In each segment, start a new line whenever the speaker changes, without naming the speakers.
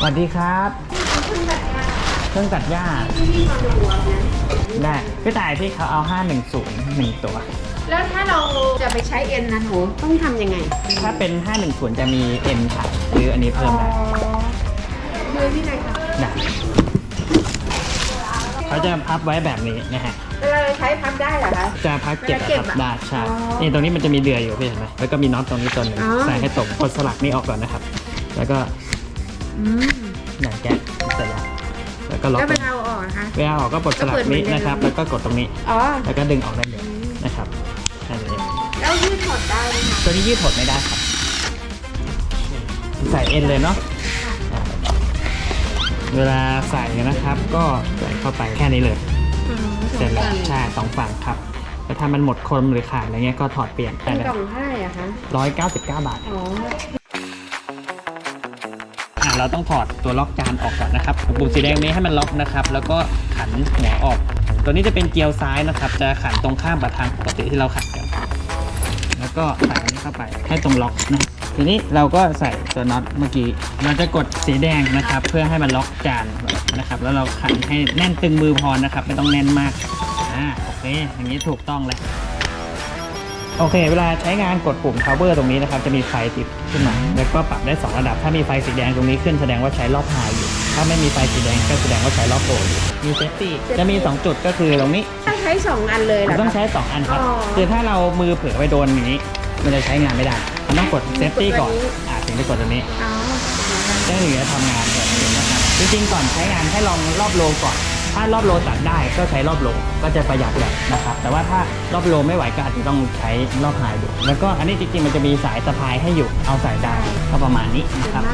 สวัสดีครับเครื่องตัดหญ้าได้พี่ต่ายพี่เขาเอา510หนึ่งตัว
แล้วถ้าเราจะไปใช้เอ็นนะหนูต้องทำยังไง
ถ้าเป็น 510 จะมี M ค่ะหรืออันนี้เพิ่มได้
คือที่ไหนคะ
ได้เขาจะพับไว้แบบนี้นะฮะ
แล้วเราใช้พับได้เหรอคะ
จะพับเก็บ
เวลาเก็บ
อะครับ
อะ
ได้ใช่
อ๋อ
นี่ตรงนี้มันจะมีเดือยอยู่พี่เห็นไหมแล้วก็มีน็อตตรงนี้ตัวหนึง
อ๋อ
ใส่ให้ตรงกดสลักนี่ออกก่อนนะครับ แล้วก็
อืม
หนังแกะเสร็จแล้วแล้วก็ล็อก
แล้วเวลาเอาออกนะคะ
เวลาออกก็ปลดสลักนี้นะครับ แล้วก็กดตรงนี้
อ๋อ
แล้วก็ดึงออกได้เลยนะครับแค่นี้
แล้วยืดถอดได้ไหมคะ
ตัวนี้ยืดถดไม่ได้ครับ ใส่เอ็นเลยเนาะอ่าเวลาใส่นะครับ ก็ใส่เข้าไปแค่นี้เลย
อ๋อ
เสร็จแล้วใช่สองฝั่งครับแต่ถ้ามันหมดคมหรือขาดอะไรเงี้ยก็ถอดเปลี่ยน
เป็
ได้
น
เลย
กล่องเท่าไหร่อะคะ
ร้อยเก้าสิบเก้าบาท
อ๋อ
อะ เราต้องถอดตัวล็อกจานออกก่อนนะครับปุ่มสีแดงนี้ให้มันล็อกนะครับ แล้วก็ขันหัวออก ตัวนี้จะเป็นเกียวซ้ายนะครับ จะขันตรงข้ามกับทางปกติที่เราขันกันแล้วก็ใส่อันนี้เข้าไปให้ตรงล็อกนะทีนี้เราก็ใส่ตัวน็อตเมื่อกี้เราจะกดสีแดงนะครับ เพื่อให้มันล็อกจานนะครับ แล้วเราขันให้แน่นตึงมือพอนะครับ ไม่ต้องแน่นมากอ่าโอเคอย่างนี้ถูกต้องเลย โอเค เวลาใช้งานกดปุ่ม cover ตรงนี้นะครับ จะมีไฟติดขึ้นมา แล้วก็ปรับได้ 2 ระดับ ถ้ามีไฟสีแดงตรงนี้ขึ้นแสดงว่าใช้รอบไฮอยู่ ถ้าไม่มีไฟสีแดงก็แสดงว่าใช้รอบโลอยู่มีเซฟตี้จะมี 2 จุดก็คือตรงนี้
ถ้าใช้สองอันเลยเหร
เรา
อ
ต้อง
คะ
ใช้ 2 อันครับ
อ๋อ
คือถ้าเรามือเผลอไปโดนอย่างนี้ มันจะใช้งานไม่ได้ มันต้องกดเซฟตี้ก่อน
กดตัวนี้
อ่าถึงจะกดตัวนี้
อ๋อ
ได้ถึงจะทำงานแบบนี้นะครับจริงๆก่อนใช้งานให้ลองรอบโลก่อน ถ้ารอบโลตัดได้ก็ใช้รอบโลก็จะประหยัดแหละนะครับ แต่ว่าถ้ารอบโลไม่ไหวก็อาจจะต้องใช้รอบไฮดูแล้วก็อันนี้จริงๆมันจะมีสายสะพายให้อยู่เอาสายได้ก็ประมาณนี้นะครับ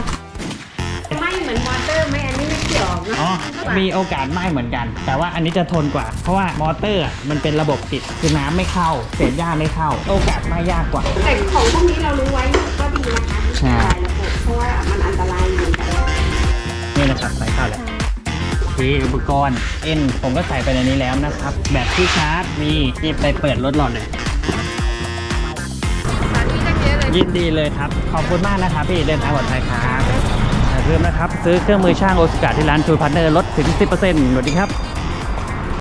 ไม่เหมือนมอเตอร์ไหมอันนี้ไม่เกี่ยวเนอะ
อ๋อมีโอกาสไหม้เหมือนกัน แต่ว่าอันนี้จะทนกว่า เพราะว่ามอเตอร์อะมันเป็นระบบปิดคือน้ำไม่เข้า เศษหญ้าไม่เข้า โอกาสไหม้ยากกว่า
แต่ของพวกนี้เรารู้ไว้ก็ดีนะคะ
ใช่
ระบบเพราะว่ามันอันตรายเหมือนกัน
นี่นะครับใส่ เข้าเลยที่อุปกรณ์เอ็นผมก็ใส่ไปในนี้แล้วนะครับ แบบที่ชาร์จมีที่ไปเปิดรถหลอดเลย
ตอนนี้ก็เยอะเลย
ยินดีเลยครับ ขอบคุณมากนะครับพี่เดินทางปลอดภัยครับอย่าลืมนะครับ ซื้อเครื่องมือช่างโอสกาที่ร้านทูพันเนอร์ลดถึง 10%สวัสดีครับ